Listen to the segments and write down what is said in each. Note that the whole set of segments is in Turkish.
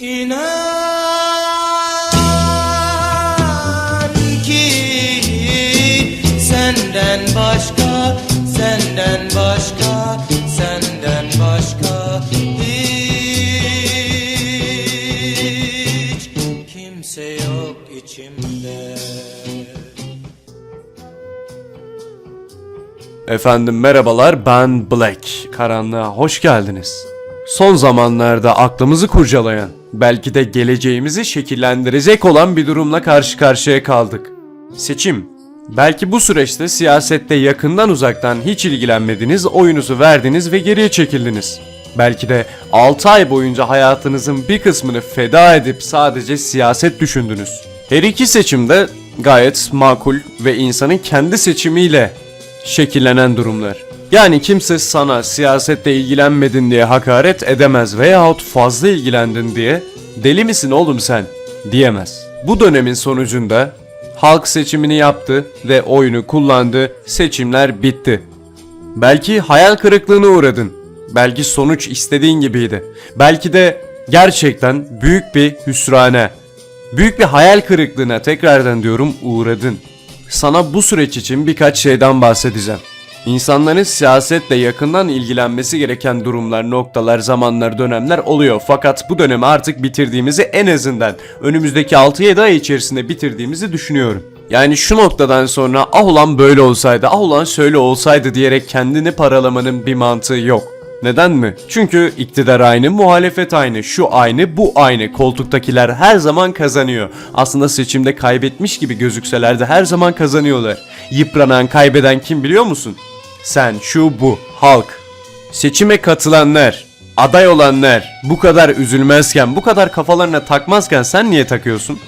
İnan ki senden başka, senden başka, senden başka hiç kimse yok içimde. Efendim merhabalar ben Black. Karanlığa hoş geldiniz. Son zamanlarda aklımızı kurcalayan, belki de geleceğimizi şekillendirecek olan bir durumla karşı karşıya kaldık. Seçim. Belki bu süreçte siyasette yakından uzaktan hiç ilgilenmediniz, oyunuzu verdiniz ve geriye çekildiniz. Belki de 6 ay boyunca hayatınızın bir kısmını feda edip sadece siyaset düşündünüz. Her iki seçim de gayet makul ve insanın kendi seçimiyle şekillenen durumlar. Yani kimse sana siyasette ilgilenmedin diye hakaret edemez veyahut fazla ilgilendin diye deli misin oğlum sen diyemez. Bu dönemin sonucunda halk seçimini yaptı ve oyunu kullandı, seçimler bitti. Belki hayal kırıklığına uğradın. Belki sonuç istediğin gibiydi. Belki de gerçekten büyük bir hüsrane, büyük bir hayal kırıklığına tekrardan diyorum uğradın. Sana bu süreç için birkaç şeyden bahsedeceğim. İnsanların siyasetle yakından ilgilenmesi gereken durumlar, noktalar, zamanlar, dönemler oluyor. Fakat bu dönemi artık bitirdiğimizi en azından önümüzdeki 6-7 ay içerisinde bitirdiğimizi düşünüyorum. Yani şu noktadan sonra ah ulan böyle olsaydı, ah ulan şöyle olsaydı diyerek kendini paralamanın bir mantığı yok. Neden mi? Çünkü iktidar aynı, muhalefet aynı, şu aynı, bu aynı. Koltuktakiler her zaman kazanıyor. Aslında seçimde kaybetmiş gibi gözükseler de her zaman kazanıyorlar. Yıpranan, kaybeden kim biliyor musun? Sen, şu, bu, halk. Seçime katılanlar, aday olanlar bu kadar üzülmezken, bu kadar kafalarına takmazken sen niye takıyorsun?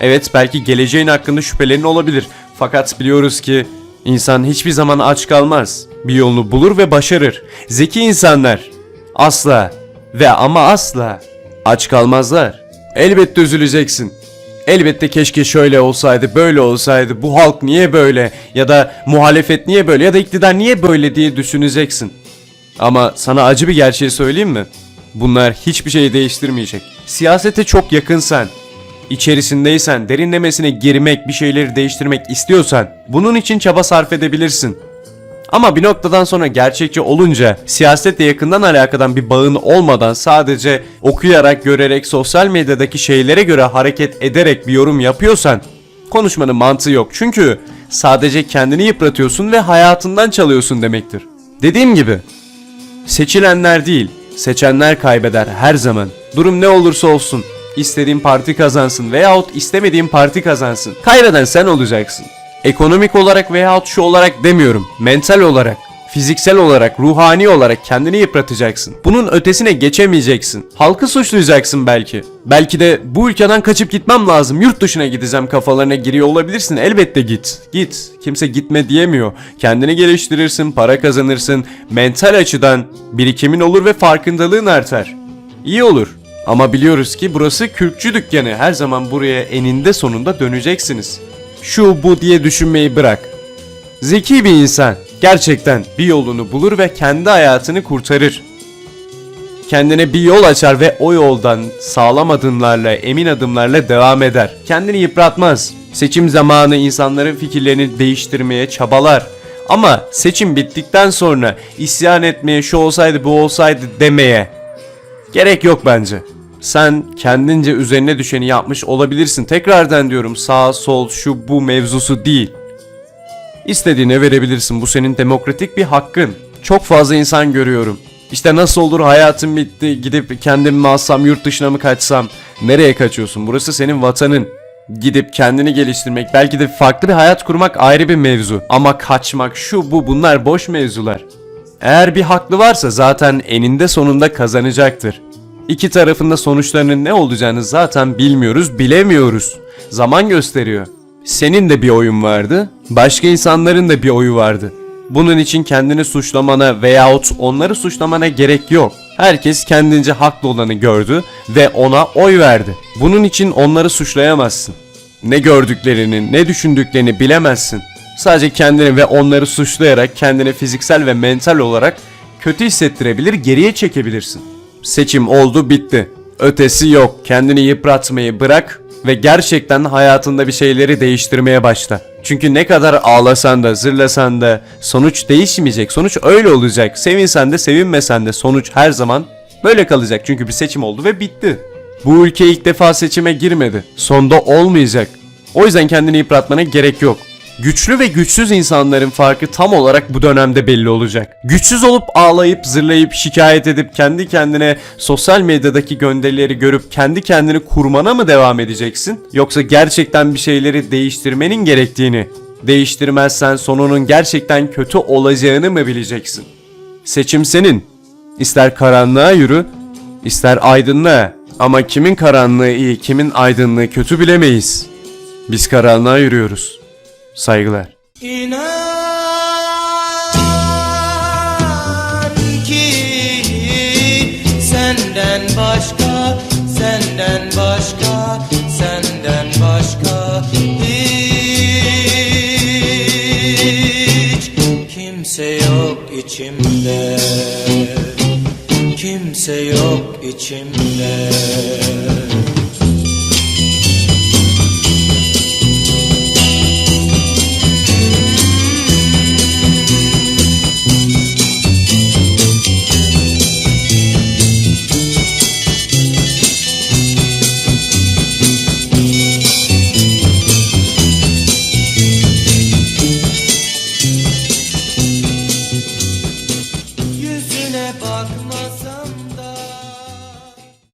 Evet belki geleceğin hakkında şüphelerin olabilir. Fakat biliyoruz ki insan hiçbir zaman aç kalmaz. Bir yolunu bulur ve başarır. Zeki insanlar asla ve ama asla aç kalmazlar. Elbette üzüleceksin. Elbette keşke şöyle olsaydı, böyle olsaydı, bu halk niye böyle ya da muhalefet niye böyle ya da iktidar niye böyle diye düşüneceksin. Ama sana acı bir gerçeği söyleyeyim mi? Bunlar hiçbir şeyi değiştirmeyecek. Siyasete çok yakınsan, içerisindeysen, derinlemesine girmek, bir şeyleri değiştirmek istiyorsan bunun için çaba sarf edebilirsin. Ama bir noktadan sonra gerçekçi olunca siyasetle yakından alakadan bir bağın olmadan sadece okuyarak, görerek, sosyal medyadaki şeylere göre hareket ederek bir yorum yapıyorsan konuşmanın mantığı yok. Çünkü sadece kendini yıpratıyorsun ve hayatından çalıyorsun demektir. Dediğim gibi Seçilenler değil, seçenler kaybeder her zaman. Durum ne olursa olsun. İstediğin parti kazansın veyahut istemediğin parti kazansın. Kaybeden sen olacaksın. Ekonomik olarak veyahut şu olarak demiyorum. Mental olarak, fiziksel olarak, ruhani olarak kendini yıpratacaksın. Bunun ötesine geçemeyeceksin. Halkı suçlayacaksın belki. Belki de bu ülkeden kaçıp gitmem lazım. Yurt dışına gideceğim kafalarına giriyor olabilirsin. Elbette git. Git. Kimse gitme diyemiyor. Kendini geliştirirsin, para kazanırsın. Mental açıdan birikimin olur ve farkındalığın artar. İyi olur. Ama biliyoruz ki burası kürkçü dükkanı. Her zaman buraya eninde sonunda döneceksiniz. Şu bu diye düşünmeyi bırak. Zeki bir insan gerçekten bir yolunu bulur ve kendi hayatını kurtarır. Kendine bir yol açar ve o yoldan sağlam adımlarla, emin adımlarla devam eder. Kendini yıpratmaz. Seçim zamanı insanların fikirlerini değiştirmeye çabalar. Ama seçim bittikten sonra isyan etmeye, şu olsaydı bu olsaydı demeye gerek yok bence. Sen kendince üzerine düşeni yapmış olabilirsin. Tekrardan diyorum sağ sol şu bu mevzusu değil. İstediğine verebilirsin. Bu senin demokratik bir hakkın. Çok fazla insan görüyorum. İşte nasıl olur hayatım bitti gidip kendimi mi alsam yurt dışına mı kaçsam nereye kaçıyorsun burası senin vatanın gidip kendini geliştirmek belki de farklı bir hayat kurmak ayrı bir mevzu ama kaçmak şu bu bunlar boş mevzular eğer bir haklı varsa zaten eninde sonunda kazanacaktır İki tarafında sonuçlarının ne olacağını zaten bilmiyoruz bilemiyoruz zaman gösteriyor senin de bir oyun vardı başka insanların da bir oyu vardı bunun için kendini suçlamana veyahut onları suçlamana gerek yok. Herkes kendince haklı olanı gördü ve ona oy verdi. Bunun için onları suçlayamazsın. Ne gördüklerini, ne düşündüklerini bilemezsin. Sadece kendini ve onları suçlayarak kendini fiziksel ve mental olarak kötü hissettirebilir, geriye çekebilirsin. Seçim oldu, bitti. Ötesi yok. Kendini yıpratmayı bırak ve gerçekten hayatında bir şeyleri değiştirmeye başla. Çünkü ne kadar ağlasan da, zırlasan da sonuç değişmeyecek. Sonuç öyle olacak. Sevinsen de, sevinmesen de sonuç her zaman böyle kalacak. Çünkü bir seçim oldu ve bitti. Bu ülke ilk defa seçime girmedi. Sonda olmayacak. O yüzden kendini yıpratmana gerek yok. Güçlü ve güçsüz insanların farkı tam olarak bu dönemde belli olacak. Güçsüz olup ağlayıp zırlayıp şikayet edip kendi kendine sosyal medyadaki gönderileri görüp kendi kendini kurmana mı devam edeceksin? Yoksa gerçekten bir şeyleri değiştirmenin gerektiğini, değiştirmezsen sonunun gerçekten kötü olacağını mı bileceksin? Seçim senin. İster karanlığa yürü, ister aydınlığa. Ama kimin karanlığı iyi, kimin aydınlığı kötü bilemeyiz. Biz karanlığa yürüyoruz. Saygılar. İnan ki senden başka, senden başka, senden başka hiç kimse yok içimde. Kimse yok içimde.